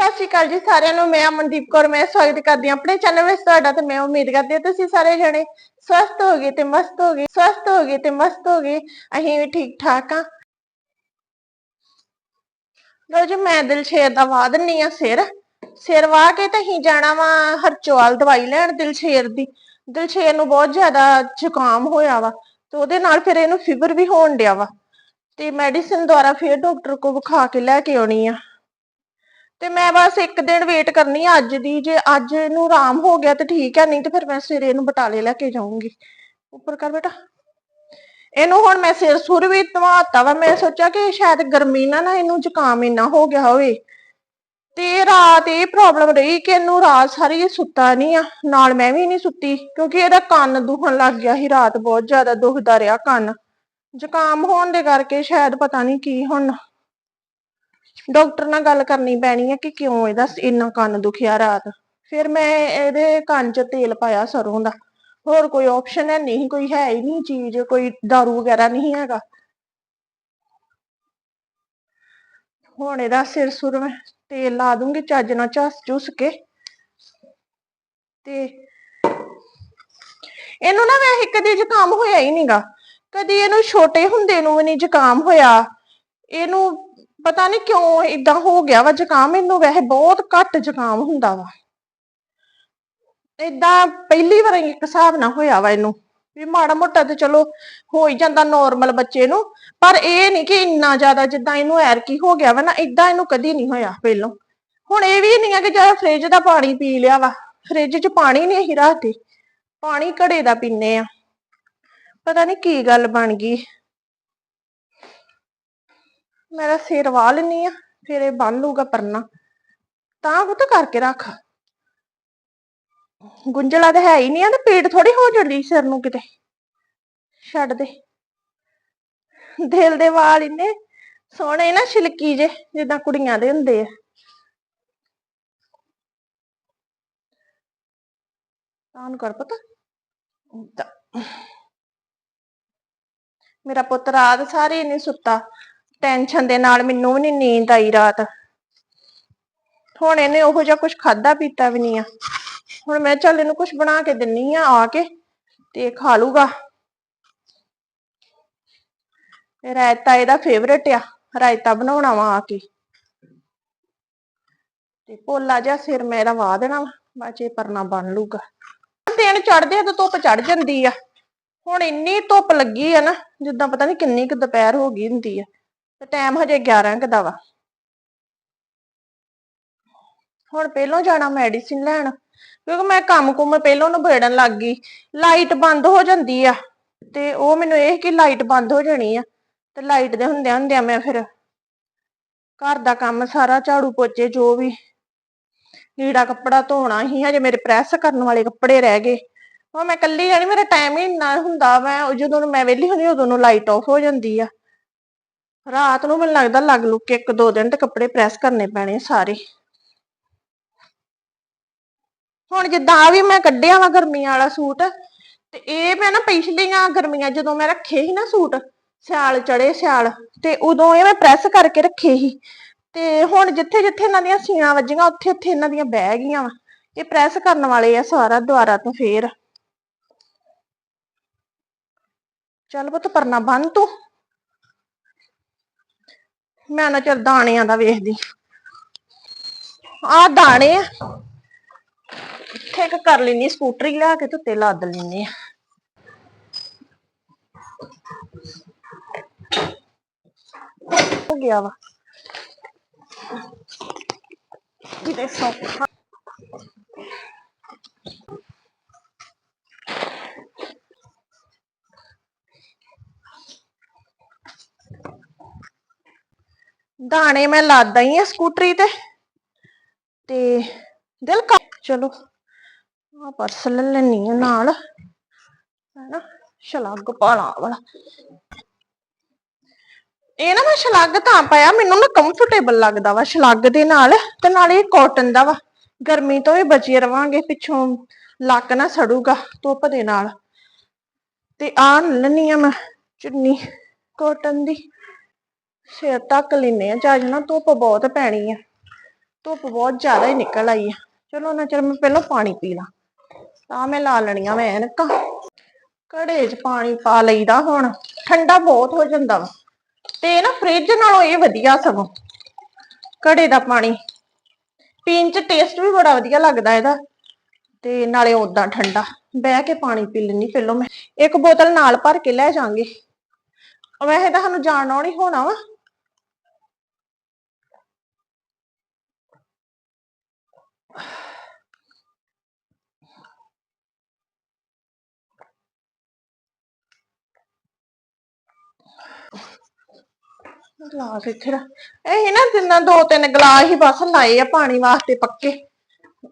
ਸਤਿ ਸ਼੍ਰੀ ਅਕਾਲ ਜੀ ਸਾਰਿਆਂ ਨੂੰ, ਮੈਂ ਅਮਨਦੀਪ ਕੌਰ, ਮੈਂ ਸਵਾਗਤ ਕਰਦੀ ਹਾਂ ਆਪਣੇ ਚੈਨਲ ਵਿੱਚ। ਤੁਹਾਡਾ ਤੇ ਮੈਂ ਉਮੀਦ ਕਰਦੀ ਹਾਂ ਤੁਸੀਂ ਸਾਰੇ ਜਣੇ ਸਵਸਥ ਹੋਗੇ ਤੇ ਮਸਤ ਹੋਗੇ ਸਵਸਥ ਹੋਗੇ ਤੇ ਮਸਤ ਹੋਗੇ ਅਸੀਂ ਵੀ ਠੀਕ ਠਾਕ ਆ ਲੋ ਜੀ, ਮੈਂ ਦਿਲਸ਼ੇਰ ਦਾ ਵਾਹ ਦਿੰਨੀ ਆ ਸਿਰ। ਸਿਰ ਵਾਹ ਕੇ ਤੇ ਅਸੀਂ ਜਾਣਾ ਵਾ ਹਰਚੋਲ ਦਵਾਈ ਲੈਣ ਦਿਲਸ਼ੇਰ ਦੀ। ਦਿਲਸ਼ੇਰ ਨੂੰ ਬਹੁਤ ਜ਼ਿਆਦਾ ਜ਼ੁਕਾਮ ਹੋਇਆ ਵਾ ਤੇ ਉਹਦੇ ਨਾਲ ਫਿਰ ਇਹਨੂੰ ਫੀਵਰ ਵੀ ਹੋਣ ਡਿਆ ਵਾ। ਤੇ ਮੈਡੀਸਿਨ ਦੁਆਰਾ ਫਿਰ ਡਾਕਟਰ ਕੋਲ ਵਿਖਾ ਕੇ ਲੈ ਕੇ ਆਉਣੀ ਆ। ਤੇ ਮੈਂ ਬਸ ਇੱਕ ਦਿਨ ਵੇਟ ਕਰਨੀ ਆ ਅੱਜ ਦੀ, ਜੇ ਅੱਜ ਇਹਨੂੰ ਆਰਾਮ ਹੋ ਗਿਆ ਤੇ ਠੀਕ ਹੈ ਨਹੀਂ ਤੇ ਫਿਰ ਮੈਂ ਸਵੇਰੇ ਇਹਨੂੰ ਬਟਾਲੇ ਲੈ ਕੇ ਜਾਊਂਗੀ। ਉੱਪਰ ਕਰ ਬੇਟਾ। ਇਹਨੂੰ ਹੁਣ ਮੈਂ ਸਿਰ ਸੁਰ ਵੀ ਧਵਾਤਾ ਵਾ, ਮੈਂ ਸੋਚਿਆ ਕਿ ਸ਼ਾਇਦ ਗਰਮੀ ਨਾਲ ਨਾ ਇਹਨੂੰ ਜ਼ੁਕਾਮ ਇੰਨਾ ਹੋ ਗਿਆ ਹੋਵੇ। ਤੇ ਰਾਤ ਇਹ ਪ੍ਰੋਬਲਮ ਰਹੀ ਕਿ ਇਹਨੂੰ ਰਾਤ ਸਾਰੀ ਸੁੱਤਾ ਨਹੀਂ ਆ, ਨਾਲ ਮੈਂ ਵੀ ਨਹੀਂ ਸੁੱਤੀ, ਕਿਉਂਕਿ ਇਹਦਾ ਕੰਨ ਦੁਖਣ ਲੱਗ ਗਿਆ ਸੀ, ਰਾਤ ਬਹੁਤ ਜ਼ਿਆਦਾ ਦੁਖਦਾ ਰਿਹਾ ਕੰਨ। ਜ਼ੁਕਾਮ ਹੋਣ ਦੇ ਕਰਕੇ ਸ਼ਾਇਦ ਪਤਾ ਨਹੀਂ ਕੀ ਹੁਣ। ਡਾਕਟਰ ਨਾਲ ਗੱਲ ਕਰਨੀ ਪੈਣੀ ਹੈ ਕਿ ਕਿਉਂ ਇਹਦਾ ਇੰਨਾ ਕੰਨ ਦੁਖਿਆ ਰਾਤ। ਫਿਰ ਮੈਂ ਇਹਦੇ ਕੰਨ 'ਚ ਤੇਲ ਪਾਇਆ ਸਰੋਂ ਦਾ। ਹੋਰ ਕੋਈ ਆਪਸ਼ਨ ਹੈ ਨਹੀਂ, ਕੋਈ ਹੈ ਹੀ ਨਹੀਂ ਚੀਜ਼, ਕੋਈ दारू ਵਗੈਰਾ ਨਹੀਂ ਹੈਗਾ। ਹੁਣ ਇਹਦਾ ਸਿਰ ਸੁਰ ਮੈਂ ਤੇਲ ਲਾ ਦੂੰਗੀ, ਚੱਜ ਨਾਲ ਝੱਸ ਝੁਸ ਕੇ। ਤੇ ਇਹਨੂੰ ਨਾ ਵੈਸੇ ਕਦੀ ਜ਼ੁਕਾਮ ਹੋਇਆ ਹੀ ਨਹੀਂਗਾ ਕਦੀ ਇਹਨੂੰ ਛੋਟੇ ਹੁੰਦੇ ਨੂੰ ਵੀ ਨਹੀਂ ਜ਼ੁਕਾਮ ਹੋਇਆ। ਇਹਨੂੰ ਪਤਾ ਨਹੀਂ ਕਿਉਂ ਇਦਾਂ ਹੋ ਗਿਆ ਵਾ ਜ਼ੁਕਾਮ ਇਹਨੂੰ ਵੈਸੇ ਬਹੁਤ ਘੱਟ ਜ਼ੁਕਾਮ ਹੁੰਦਾ ਵਾ। ਇਦਾਂ ਪਹਿਲੀ ਵਾਰ ਇੱਕ ਹਿਸਾਬ ਨਾਲ ਹੋਇਆ ਵਾ ਇਹਨੂੰ, ਵੀ ਮਾੜਾ ਮੋਟਾ ਤੇ ਚਲੋ ਹੋ ਹੀ ਜਾਂਦਾ ਨਾਰਮਲ ਬੱਚੇ ਨੂੰ, ਪਰ ਇਹ ਨਹੀਂ ਕਿ ਇੰਨਾ ਜ਼ਿਆਦਾ ਜਿੱਦਾਂ ਇਹਨੂੰ ਐਰਕੀ ਹੋ ਗਿਆ ਵਾ ਨਾ ਇਦਾਂ ਇਹਨੂੰ ਕਦੀ ਨਹੀਂ ਹੋਇਆ ਪਹਿਲੋਂ। ਹੁਣ ਇਹ ਵੀ ਨਹੀਂ ਆ ਕਿ ਜਿਹੜਾ ਫ੍ਰਿਜ ਦਾ ਪਾਣੀ ਪੀ ਲਿਆ ਵਾ ਫ੍ਰਿਜ 'ਚ ਪਾਣੀ ਨਹੀਂ ਅਸੀਂ ਰੱਖਦੇ, ਪਾਣੀ ਘੜੇ ਦਾ ਪੀਨੇ ਆ। ਪਤਾ ਨਹੀਂ ਕੀ ਗੱਲ ਬਣ ਗਈ। ਮੇਰਾ ਸਿਰ ਵਾਹ ਲੈਣੀ ਆ, ਫਿਰ ਇਹ ਬੰਨ ਲੂਗਾ ਪਰਨਾ। ਤਾਂ ਉਹ ਤਾਂ ਕਰਕੇ ਰੱਖ। ਗੁੰਝਲਾ ਤਾਂ ਹੈ ਹੀ ਨਹੀਂ ਆ, ਤੇ ਪੀੜ ਥੋੜੀ ਹੋ ਜਾਂਦੀ ਸਿਰ ਨੂੰ ਕਿਤੇ। ਛੱਡ ਦੇ। ਦਿਲ ਦੇ ਵਾਲ ਇੰਨੇ ਸੋਹਣੇ ਨਾ ਛਿਲਕੀ ਜੇ, ਜਿੱਦਾਂ ਕੁੜੀਆਂ ਦੇ ਹੁੰਦੇ ਆ। ਤਾਂ ਕਰ ਪਤਾ। ਮੇਰਾ ਪੁੱਤ ਰਾਤ ਸਾਰੇ ਨਹੀਂ ਸੁੱਤਾ। ਟੈਨਸ਼ਨ ਦੇ ਨਾਲ ਮੈਨੂੰ ਵੀ ਨਹੀਂ ਨੀਂਦ ਆਈ ਰਾਤ। ਹੁਣ ਇਹਨੇ ਉਹੋ ਜਿਹਾ ਕੁਝ ਖਾਦਾ ਪੀਤਾ ਵੀ ਨਹੀਂ ਆ। ਹੁਣ ਮੈਂ ਚੱਲ ਇਹਨੂੰ ਕੁਝ ਬਣਾ ਕੇ ਦਿੰਨੀ ਆ ਆ ਕੇ ਤੇ ਖਾ ਲੂਗਾ। ਰਾਇਤਾ ਇਹਦਾ ਫੇਵਰੇਟ ਆ, ਰਾਇਤਾ ਬਣਾਉਣਾ ਵਾ ਆ ਕੇ। ਤੇ ਭੋਲਾ ਜਿਹਾ ਸਿਰ ਇਹਦਾ ਵਾਹ ਦੇਣਾ ਵਾ ਬਾਚੇ ਪਰਨਾ ਬਣ ਲੂਗਾ। ਦਿਨ ਚੜਦੇ ਆ ਤੇ ਧੁੱਪ ਚੜ ਜਾਂਦੀ ਆ। ਹੁਣ ਇੰਨੀ ਧੁੱਪ ਲੱਗੀ ਆ ਨਾ, ਜਿੱਦਾਂ ਪਤਾ ਨਹੀਂ ਕਿੰਨੀ ਕੁ ਦੁਪਹਿਰ ਹੋ ਗਈ ਹੁੰਦੀ ਆ। ਤੇ ਟਾਈਮ ਹਜੇ 11 ਕ ਦਾ ਵਾ। ਹੁਣ ਪਹਿਲੋਂ ਜਾਣਾ ਮੈਡੀਸਿਨ ਲੈਣ, ਕਿਉਂਕਿ ਮੈਂ ਕੰਮ ਕੁਮ ਪਹਿਲੋਂ ਨਿਬੇੜਨ ਲੱਗ ਗਈ। ਲਾਈਟ ਬੰਦ ਹੋ ਜਾਂਦੀ ਆ, ਤੇ ਉਹ ਮੈਨੂੰ ਇਹ ਕਿ ਲਾਈਟ ਬੰਦ ਹੋ ਜਾਣੀ ਆ, ਤੇ ਲਾਈਟ ਦੇ ਹੁੰਦਿਆਂ ਹੁੰਦਿਆਂ ਮੈਂ ਫਿਰ ਘਰ ਦਾ ਕੰਮ ਸਾਰਾ ਝਾੜੂ ਪੋਚੇ ਜੋ ਵੀ ਲੀੜਾ ਕੱਪੜਾ ਧੋਣਾ ਹੀ, ਹਜੇ ਮੇਰੇ ਪ੍ਰੈਸ ਕਰਨ ਵਾਲੇ ਕੱਪੜੇ ਰਹਿ ਗਏ। ਉਹ ਮੈਂ ਕੱਲੀ ਜਾਣੀ ਮੇਰਾ ਟਾਈਮ ਹੀ ਇੰਨਾ ਹੁੰਦਾ ਮੈਂ ਜਦੋਂ ਮੈਂ ਵਿਹਲੀ ਹੁੰਦੀ, ਉਦੋਂ ਨੂੰ ਲਾਈਟ ਆਫ ਹੋ ਜਾਂਦੀ ਆ। ਰਾਤ ਨੂੰ ਮੈਨੂੰ ਲੱਗਦਾ ਲੱਗ ਲੁੱਕ ਕੇ ਇੱਕ ਦੋ ਦਿਨ ਤੇ ਕੱਪੜੇ ਪ੍ਰੈਸ ਕਰਨੇ ਪੈਣੇ ਸਾਰੇ। ਹੁਣ ਜਿੱਦਾਂ ਆ ਵੀ ਮੈਂ ਕੱਢਿਆ ਵਾ ਗਰਮੀਆਂ ਵਾਲਾ ਸੂਟ, ਤੇ ਇਹ ਮੈਂ ਨਾ ਪਿਛਲੀਆਂ ਗਰਮੀਆਂ ਜਦੋਂ ਮੈਂ ਰੱਖੇ ਸੀ ਨਾ ਸੂਟ, ਸਿਆਲ ਚੜੇ ਸਿਆਲ, ਤੇ ਉਦੋਂ ਇਹ ਮੈਂ ਪ੍ਰੈਸ ਕਰਕੇ ਰੱਖੇ ਸੀ। ਤੇ ਹੁਣ ਜਿੱਥੇ ਜਿੱਥੇ ਇਹਨਾਂ ਦੀਆਂ ਸੀਆਂ ਵੱਜੀਆਂ, ਉੱਥੇ ਉੱਥੇ ਇਹਨਾਂ ਦੀਆਂ ਬਹਿ ਗਈਆਂ ਵਾ। ਇਹ ਪ੍ਰੈਸ ਕਰਨ ਵਾਲੇ ਆ ਸਾਰਾ ਦੁਆਰਾ ਤੋਂ ਫੇਰ। ਚੱਲ ਪੁੱਤ ਪਰਨਾ ਬੰਨ ਤੂੰ। ਮੈਂ ਨਾ ਚੱਲ ਦਾਣਿਆਂ ਦਾ ਵੇਖਦੀ। ਆ ਦਾਣੇ ਆ। ਇੱਥੇ ਇੱਕ ਕਰ ਲੈਣੀ ਸਕੂਟਰੀ ਲਿਆ ਕੇ ਧੁੱਤੇ ਲੱਦ ਲੈਣੀ ਆ। ਹੋ ਗਿਆ ਵਾ। ਕਿਤੇ ਸੌਖਾ ਦਾਣੇ ਮੈਂ ਲਾਦਾ ਹੀ ਆ ਸਕੂਟਰੀ ਤੇ। ਤੇ ਦਿਲ ਕਰ ਚਲੋ ਆ ਪਰਸ ਲੈ ਲੈਣੀ ਆ ਨਾਲ, ਹੈਨਾ, ਸ਼ਲੱਗ ਪਾਲਾ ਵਾਲਾ। ਇਹ ਨਾ ਮੈਂ ਸ਼ਲੱਗ ਤਾਂ ਪਾਇਆ, ਮੈਨੂੰ ਨਾ ਕੰਫਰਟੇਬਲ ਲੱਗਦਾ ਵਾ ਸ਼ਲੱਗ ਦੇ ਨਾਲ ਤੇ ਨਾਲ ਇਹ ਕਾਟਨ ਦਾ ਵਾ। ਗਰਮੀ ਤੋਂ ਵੀ ਬਚੇ ਰਵਾਂਗੇ, ਪਿੱਛੋਂ ਲੱਕ ਨਾ ਸੜੂਗਾ ਧੁੱਪ ਦੇ ਨਾਲ। ਤੇ ਆ ਲੈਣੀ ਆ ਮੈਂ ਚੁੰਨੀ ਕਾਟਨ ਦੀ। ਸਿਰ ਢੱਕ ਲੈਨੇ ਆ। ਚੱਜ ਨਾ ਧੁੱਪ ਬਹੁਤ ਪੈਣੀ ਆ। ਧੁੱਪ ਬਹੁਤ ਜ਼ਿਆਦਾ ਹੀ ਨਿਕਲ ਆਈ ਆ। ਚਲੋ ਨਾ ਚਿਰ ਮੈਂ ਪਹਿਲਾਂ ਪਾਣੀ ਪੀ ਲਾਂ। ਤਾਂ ਮੈਂ ਲਾ ਲੈਣੀਆਂ ਮੈਂ ਐਨਕਾਂ ਘੜੇ 'ਚ ਪਾਣੀ ਪਾ ਲਈਦਾ ਹੁਣ। ਠੰਡਾ ਬਹੁਤ ਹੋ ਜਾਂਦਾ ਵਾ। ਤੇ ਨਾ ਫ੍ਰਿਜ ਨਾਲੋਂ ਇਹ ਵਧੀਆ ਸਗੋਂ। ਘੜੇ ਦਾ ਪਾਣੀ। ਪੀਣ 'ਚ ਟੇਸਟ ਵੀ ਬੜਾ ਵਧੀਆ ਲੱਗਦਾ ਇਹਦਾ। ਤੇ ਨਾਲੇ ਉਦਾਂ ਠੰਡਾ। ਬਹਿ ਕੇ ਪਾਣੀ ਪੀ ਲੈਣੀ ਪਹਿਲੋਂ ਮੈਂ ਇੱਕ ਬੋਤਲ ਨਾਲ ਭਰ ਕੇ ਲੈ ਜਾਾਂਗੇ ਵੈਸੇ ਤਾਂ ਸਾਨੂੰ ਜਾਣਨਾ ਨਹੀਂ ਹੋਣਾ ਵਾ। ਗਲਾਸ ਇੱਥੇ ਰੱਖ। ਇਹ ਨਾ ਜਿੰਨਾ ਦੋ ਤਿੰਨ ਗਲਾਸ ਹੀ ਬਸ ਲਾਏ ਆ ਪਾਣੀ ਵਾਸਤੇ ਪੱਕੇ,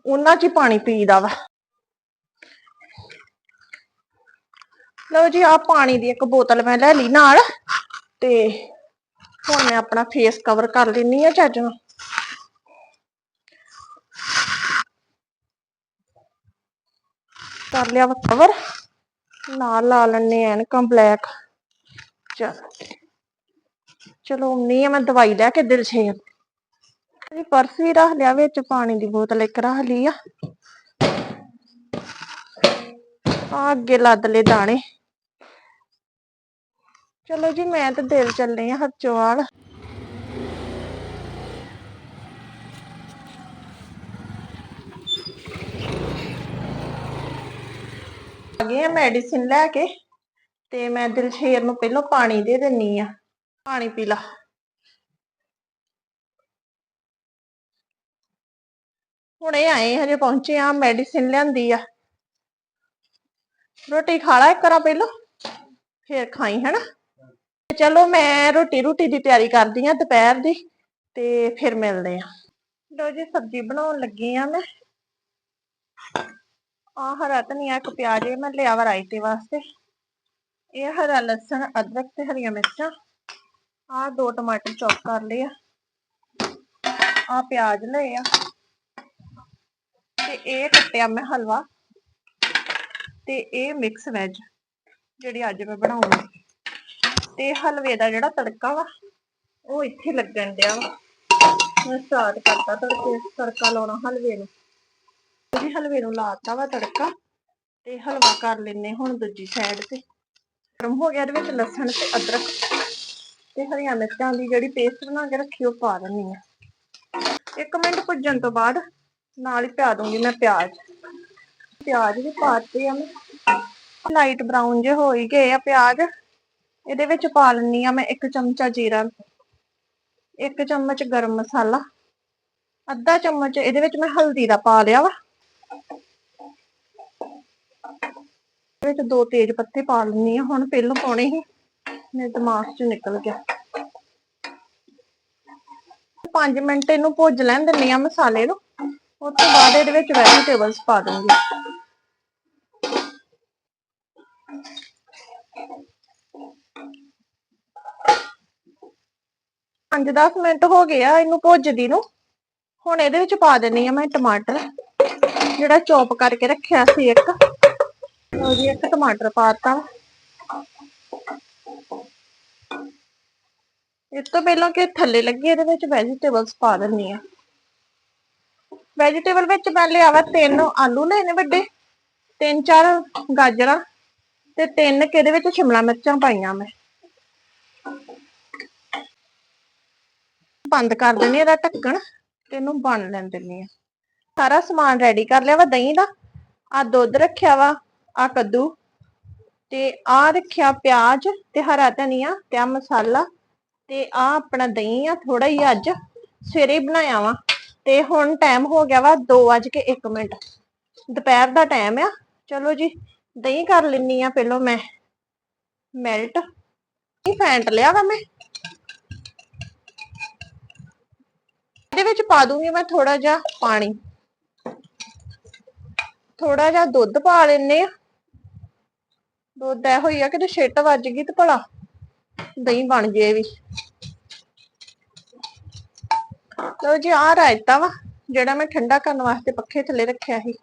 ਉਹਨਾਂ 'ਚ ਹੀ ਪਾਣੀ ਪੀਦਾ ਵਾ। ਲਓ ਜੀ ਆ ਪਾਣੀ ਦੀ ਇੱਕ ਬੋਤਲ ਮੈਂ ਲੈ ਲਈ ਨਾਲ, ਤੇ ਹੁਣ ਮੈਂ ਆਪਣਾ ਫੇਸ ਕਵਰ ਕਰ ਲੈਣੀ ਆ ਚੱਜ ਨਾਲ। ਕਰ ਲਿਆ ਵਾ ਕਵਰ ਨਾਲ ਲਾ ਲੈਣੇ ਐਨਕਾਂ ਬਲੈਕ ਚਲ। ਚਲੋ ਨਹੀਂ ਆ, ਮੈਂ ਦਵਾਈ ਲੈ ਕੇ ਦਿਲ ਛੇ ਜੀ ਪਰਸ ਵੀ ਰੱਖ ਲਿਆ, ਵਿੱਚ ਪਾਣੀ ਦੀ ਬੋਤਲ ਇੱਕ ਰੱਖ ਲਈ ਆ। ਆ ਅੱਗੇ ਲੱਦ ਲੈ ਦਾਣੇ। ਚਲੋ ਜੀ, ਮੈਂ ਤੇ ਦਿਲ ਚੱਲੇ ਆ ਹਰਚੋਵਾਲ ਆ ਗਏ ਆ ਮੈਡੀਸਿਨ ਲੈ ਕੇ, ਤੇ ਮੈਂ ਦਿਲਸ਼ੇਰ ਨੂੰ ਪਹਿਲਾਂ ਪਾਣੀ ਦੇ ਦਿੰਨੀ ਆ। ਪਾਣੀ ਪੀ ਲਾ। ਹੁਣੇ ਆਏ ਹਜੇ ਪਹੁੰਚੇ ਆ ਮੈਡੀਸਿਨ ਲਿਆਂਦੀ ਆ। ਰੋਟੀ ਖਾ ਲਾ ਇੱਕ ਵਾਰ ਪਹਿਲਾਂ, ਫੇਰ ਖਾਈ, ਹੈਨਾ? ਚਲੋ ਮੈਂ ਰੋਟੀ ਰੋਟੀ ਦੀ ਤਿਆਰੀ ਕਰਦੀ ਆ ਦੁਪਹਿਰ ਦੀ, ਤੇ ਫਿਰ ਮਿਲਦੇ ਆ। ਲੋ ਜੀ, ਸਬਜ਼ੀ ਬਣਾਉਣ ਲੱਗੀ ਆ ਮੈਂ। ਆ ਹਰਾ ਧਨੀਆ, ਇੱਕ ਪਿਆਜ਼ ਇਹ ਮੈਂ ਲਿਆ ਵਾ ਰਾਇਤੇ ਵਾਸਤੇ। ਇਹ ਹਰਾ ਲਸਣ, ਅਦਰਕ ਤੇ ਹਰੀਆਂ ਮਿਰਚਾਂ। ਆ ਦੋ ਟਮਾਟਰ ਚੌਪ ਕਰ ਲਏ ਆ। ਆ ਪਿਆਜ਼ ਲਏ ਆ। ਤੇ ਇਹ ਕੱਟਿਆ ਮੈਂ ਹਲਵਾ। ਤੇ ਇਹ ਮਿਕਸ ਵੈਜ ਜਿਹੜੀ ਅੱਜ ਮੈਂ ਬਣਾਉਂਗੀ ਤੇ ਹਲਵੇ ਦਾ ਜਿਹੜਾ ਤੜਕਾ ਵਾ, ਉਹ ਇੱਥੇ ਲੱਗਣ ਡਿਆ ਵਾ। ਮੈਂ ਸਟਾਰਟ ਕਰਤਾ ਤੜਕੇ, ਤੜਕਾ ਲਾਉਣਾ ਹਲਵੇ ਨੂੰ। ਜੀ ਹਲਵੇ ਨੂੰ ਲਾਤਾ ਵਾ ਤੜਕਾ। ਤੇ ਹਲਵਾ ਕਰ ਲੈਨੇ ਹੁਣ ਦੂਜੀ ਸਾਈਡ ਤੇ। ਗਰਮ ਹੋ ਗਿਆ ਇਹਦੇ ਵਿੱਚ ਲਸਣ ਤੇ ਅਦਰਕ। ਤੇ ਹਰੀਆਂ ਮਿਰਚਾਂ ਦੀ ਜਿਹੜੀ ਪੇਸਟ ਬਣਾ ਕੇ ਰੱਖੀ ਉਹ ਪਾ ਦਿੰਨੀ ਆ ਇੱਕ ਮਿੰਟ ਭੁੱਜਣ ਤੋਂ ਬਾਅਦ ਨਾਲ ਹੀ ਪਾ ਦੂੰਗੀ ਮੈਂ ਪਿਆਜ਼। ਪਿਆਜ਼ ਵੀ ਪਾਤੇ ਆ ਮੈਂ। ਲਾਈਟ ਬਰਾਊਨ ਜੇ ਹੋ ਹੀ ਗਏ ਆ ਪਿਆਜ਼, ਇਹਦੇ ਵਿੱਚ ਪਾ ਲੈਣੀ ਆ ਮੈਂ ਇੱਕ ਚਮਚਾ ਜੀਰਾ, ਇੱਕ ਚਮਚ ਗਰਮ ਮਸਾਲਾ, ਅੱਧਾ ਚਮਚ ਇਹਦੇ ਵਿੱਚ ਮੈਂ ਹਲਦੀ ਦਾ ਪਾ ਲਿਆ ਵਾ। ਵਿੱਚ ਦੋ ਤੇਜ ਪੱਤੇ ਪਾ ਲੈਣੀ ਆ ਹੁਣ ਪਹਿਲਾਂ ਪਾਉਣੇ ਸੀ। ਮੇਰੇ ਦਿਮਾਗ 'ਚ ਨਿਕਲ ਗਿਆ। 5 ਮਿੰਟ ਇਹਨੂੰ ਭੁੱਜ ਲੈਣ ਦਿੰਨੀ ਆ ਮਸਾਲੇ ਨੂੰ। ਉਸ ਤੋਂ ਬਾਅਦ ਇਹਦੇ ਵਿੱਚ ਵੈਜੀਟੇਬਲਸ ਪਾ ਦੂੰਗੀ। ਪੰਜ 10 ਮਿੰਟ ਹੋ ਗਏ ਆ ਇਹਨੂੰ ਭੁੱਜਦੀ ਨੂੰ। ਹੁਣ ਇਹਦੇ ਵਿੱਚ ਪਾ ਦਿੰਨੀ ਆ ਮੈਂ ਟਮਾਟਰ, ਜਿਹੜਾ ਚੌਪ ਕਰਕੇ ਰੱਖਿਆ ਸੀ ਇੱਕ। ਉਹ ਜੀ, ਇੱਕ ਟਮਾਟਰ ਪਾਤਾ ਇਸ ਤੋਂ ਪਹਿਲਾਂ ਕਿ ਥੱਲੇ ਲੱਗੀ, ਇਹਦੇ ਵਿੱਚ ਵੈਜੀਟੇਬਲਸ ਪਾ ਦਿੰਨੀ ਆ ਵੈਜੀਟੇਬਲ ਵਿੱਚ ਮੈਂ ਲਿਆ ਵਾ ਤਿੰਨ ਆਲੂ ਲਏ ਨੇ ਵੱਡੇ, ਤਿੰਨ ਚਾਰ ਗਾਜਰਾਂ ਤੇ ਤਿੰਨ ਕਿ ਵਿੱਚ ਸ਼ਿਮਲਾ ਮਿਰਚਾਂ ਪਾਈਆਂ ਮੈਂ। ਬੰਦ ਕਰ ਦਿੰਨੀ ਇਹਦਾ ਢੱਕਣ ਤੇ ਇਹਨੂੰ ਬਣ ਲੈਣ ਦਿੰਨੀ ਆ ਸਾਰਾ ਸਮਾਨ ਰੈਡੀ ਕਰ ਲਿਆ ਵਾ, ਦਹੀਂ ਦਾ ਆ ਦੁੱਧ ਰੱਖਿਆ ਵਾ ਆ ਕੱਦੂ ਤੇ ਆ ਰੱਖਿਆ ਪਿਆਜ਼ ਤੇ ਹਰਾ ਧਨੀਆ ਤੇ ਆ ਮਸਾਲਾ ਤੇ ਆ ਆਪਣਾ ਦਹੀਂ ਆ ਥੋੜਾ ਹੀ ਅੱਜ ਸਵੇਰੇ ਬਣਾਇਆ ਵਾ। ਤੇ ਹੁਣ ਟਾਈਮ ਹੋ ਗਿਆ ਵਾ 2:01 ਮਿੰਟ। ਦੁਪਹਿਰ ਦਾ ਟਾਈਮ ਆ। ਚਲੋ ਜੀ, ਦਹੀਂ ਕਰ ਲੈਣੀ ਆ ਪਹਿਲਾਂ ਮੈਂ। ਮੈਲਟ ਇਹ ਫੈਂਟ ਲਿਆ ਵਾ ਮੈਂ। ਇਹਦੇ ਵਿੱਚ ਪਾ ਦੂੰਗੀ ਮੈਂ ਥੋੜਾ ਜਿਹਾ ਪਾਣੀ। ਥੋੜਾ ਜਿਹਾ ਦੁੱਧ ਪਾ ਲੈਨੇ ਆ। ਦੁੱਧ ਇਹੋ ਹੀ ਆ ਕਿ ਛਿੱਟ ਵੱਜ ਗਈ ਤੇ ਭਲਾ। ਦਹੀਂ ਬਣ ਜੇ ਵੀ। ਲੋ ਜੀ ਆ ਰਾਇਤਾ ਵਾ, ਜਿਹੜਾ ਮੈਂ ਠੰਡਾ ਕਰਨ ਵਾਸਤੇ ਪੱਖੇ ਥੱਲੇ ਰੱਖਿਆ ਸੀ।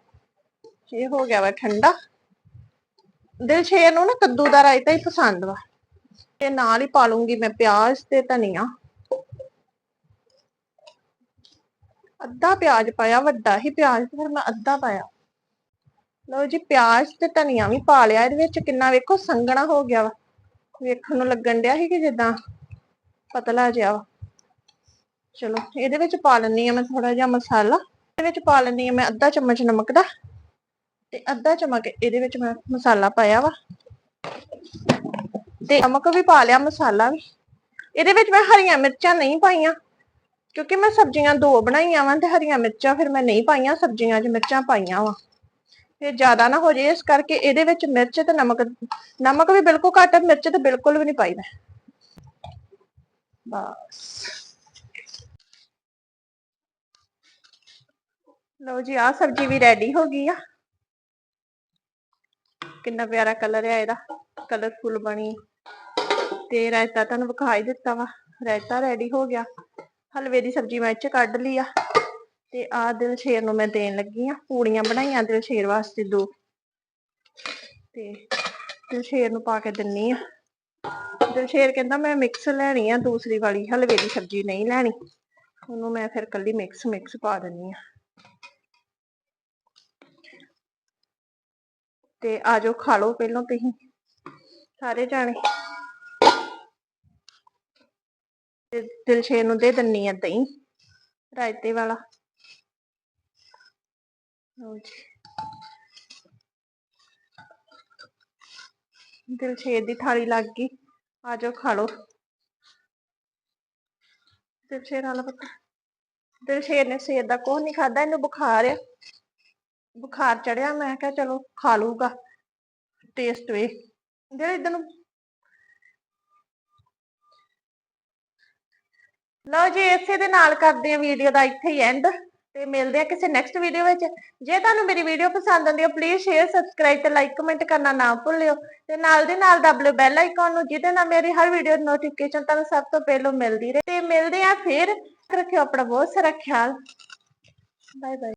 ਇਹ ਹੋ ਗਿਆ ਵਾ ਠੰਡਾ। ਦਿਲ ਸ਼ੇਰ ਨੂੰ ਨਾ ਕੱਦੂ ਦਾ ਰਾਇਤਾ ਹੀ ਪਸੰਦ ਵਾ। ਤੇ ਨਾਲ ਹੀ ਪਾ ਲੂੰਗੀ ਮੈਂ ਪਿਆਜ਼ ਤੇ ਧਨੀਆ। ਅੱਧਾ ਪਿਆਜ਼ ਪਾਇਆ, ਵੱਡਾ ਹੀ ਪਿਆਜ਼ ਤੇ ਫਿਰ ਮੈਂ ਅੱਧਾ ਪਾਇਆ। ਲਓ ਜੀ, ਪਿਆਜ਼ ਤੇ ਧਨੀਆ ਵੀ ਪਾ ਲਿਆ, ਇਹਦੇ ਵਿੱਚ ਕਿੰਨਾ ਵੇਖੋ, ਸੰਘਣਾ ਹੋ ਗਿਆ ਵਾ। ਵੇਖਣ ਨੂੰ ਲੱਗਣ ਡਿਆ ਸੀ ਕਿ ਜਿੱਦਾਂ ਪਤਲਾ ਜਿਹਾ ਵਾ। ਚਲੋ, ਇਹਦੇ ਵਿੱਚ ਪਾ ਲੈਣੀ ਆ ਮੈਂ ਥੋੜਾ ਜਿਹਾ ਮਸਾਲਾ। ਇਹਦੇ ਵਿੱਚ ਪਾ ਲੈਣੀ ਆ ਮੈਂ ਅੱਧਾ ਚਮਚ ਨਮਕ ਦਾ ਤੇ ਅੱਧਾ ਚਮਚ ਇਹਦੇ ਵਿੱਚ ਮੈਂ ਮਸਾਲਾ ਪਾਇਆ ਵਾ। ਤੇ ਨਮਕ ਵੀ ਪਾ ਲਿਆ, ਮਸਾਲਾ ਵੀ। ਇਹਦੇ ਵਿੱਚ ਮੈਂ ਹਰੀਆਂ ਮਿਰਚਾਂ ਨਹੀਂ ਪਾਈਆਂ, ਕਿਉਂਕਿ ਮੈਂ ਸਬਜ਼ੀਆਂ ਦੋ ਬਣਾਈਆਂ ਵਾਂ ਤੇ ਹਰੀਆਂ ਮਿਰਚਾਂ ਫਿਰ ਮੈਂ ਨਹੀਂ ਪਾਈਆਂ, ਸਬਜ਼ੀਆਂ 'ਚ ਮਿਰਚਾਂ ਪਾਈਆਂ ਵਾ। ਫਿਰ ਜ਼ਿਆਦਾ ਨਾ ਹੋ ਜੇ, ਇਸ ਕਰਕੇ ਇਹਦੇ ਵਿੱਚ ਮਿਰਚ ਤੇ ਨਮਕ ਨਮਕ ਵੀ ਬਿਲਕੁਲ ਘੱਟ ਮਿਰਚ ਤੇ ਬਿਲਕੁਲ ਵੀ ਨਹੀਂ ਪਾਈ ਮੈਂ। ਬਸ। ਲਓ ਜੀ, ਆਹ ਸਬਜ਼ੀ ਵੀ ਰੈਡੀ ਹੋ ਗਈ ਆ। ਕਿੰਨਾ ਪਿਆਰਾ ਕਲਰ ਆ ਇਹਦਾ ਕਲਰਫੁਲ ਬਣੀ। ਤੇ ਰਾਇਤਾ ਤੁਹਾਨੂੰ ਵਿਖਾਈ ਦਿੱਤਾ ਵਾ, ਰਾਇਤਾ ਰੈਡੀ ਹੋ ਗਿਆ। ਹਲਵੇ ਦੀ ਸਬਜ਼ੀ ਮੈਂ ਇਹ ਚ ਕੱਢ ਲਈ ਆ। ਤੇ ਆ ਦਿਲ ਸ਼ੇਰ ਨੂੰ ਮੈਂ ਦੇਣ ਲੱਗੀ ਆ ਪੂੜੀਆਂ ਬਣਾਈਆਂ ਦਿਲ ਸ਼ੇਰ ਵਾਸਤੇ ਦੋ। ਤੇ ਦਿਲ ਸ਼ੇਰ ਨੂੰ ਪਾ ਕੇ ਦਿੰਨੀ ਆ। ਦਿਲ ਸ਼ੇਰ ਕਹਿੰਦਾ ਮੈਂ ਮਿਕਸ ਲੈਣੀ ਆ, ਦੂਸਰੀ ਵਾਲੀ ਹਲਵੇ ਦੀ ਸਬਜ਼ੀ ਨਹੀਂ ਲੈਣੀ। ਉਹਨੂੰ ਮੈਂ ਫਿਰ ਕੱਲੀ ਮਿਕਸ ਮਿਕਸ ਪਾ ਦਿੰਨੀ ਆ। ਤੇ ਆਜੋ ਖਾ ਲਓ ਪਹਿਲਾਂ ਤੁਸੀਂ, ਸਾਰੇ ਜਾਣੇ। ਤੇ ਦਿਲਸ਼ੇਰ ਨੂੰ ਦੇ ਦਿੰਨੀ ਆ ਦਹੀਂ, ਰਾਇਤੇ ਵਾਲਾ। ਲਓ ਦੀ ਥਾਲੀ ਲੱਗ ਗਈ। ਆਜੋ ਖਾ ਲਓ। ਦਿਲਸ਼ੇਰ ਵਾਲਾ ਪਤਾ। ਦਿਲਸ਼ੇਰ ਨੇ ਸਵੇਰ ਦਾ ਕੁਛ ਨਹੀਂ ਖਾਦਾ ਇਹਨੂੰ ਬੁਖਾਰ ਆ। ਬੁਖਾਰ ਚੜਿਆ, ਮੈਂ ਕਿਹਾ ਚਲੋ ਖਾ ਲੂਗਾ ਟੇਸਟ ਵੇ। ਜਿਹੜੇ ਇਦਾਂ ਨੂੰ। ਲਓ ਜੀ, ਇਸੇ ਦੇ ਨਾਲ ਕਰਦੇ ਆ ਵੀਡੀਓ ਦਾ, ਇੱਥੇ ਹੀ ਐਂਡ ਤੇ ਮਿਲਦੇ ਆ ਕਿਸੇ ਨੈਕਸਟ ਵੀਡੀਓ ਵਿੱਚ। ਜੇ ਤੁਹਾਨੂੰ ਮੇਰੀ ਵੀਡੀਓ ਪਸੰਦ ਆਉਂਦੀ ਹੈ ਪਲੀਜ਼ ਸ਼ੇਅਰ ਸਬਸਕ੍ਰਾਈਬ ਤੇ ਲਾਈਕ ਕਮੈਂਟ ਕਰਨਾ ਨਾ ਭੁੱਲਿਓ। ਤੇ ਨਾਲ ਦੇ ਨਾਲ ਦਬਲਿਓ ਬੈਲ ਆਈਕਨ ਨੂੰ, ਜਿਹਦੇ ਨਾਲ ਮੇਰੀ ਹਰ ਵੀਡੀਓ ਦੀ ਨੋਟੀਫਿਕੇਸ਼ਨ ਤੁਹਾਨੂੰ ਸਭ ਤੋਂ ਪਹਿਲਾਂ ਮਿਲਦੀ ਰਹੇ। ਤੇ ਮਿਲਦੇ ਆ ਫਿਰ। ਰੱਖਿਓ ਆਪਣਾ ਬਹੁਤ ਸਾਰਾ ਖਿਆਲ। Bye bye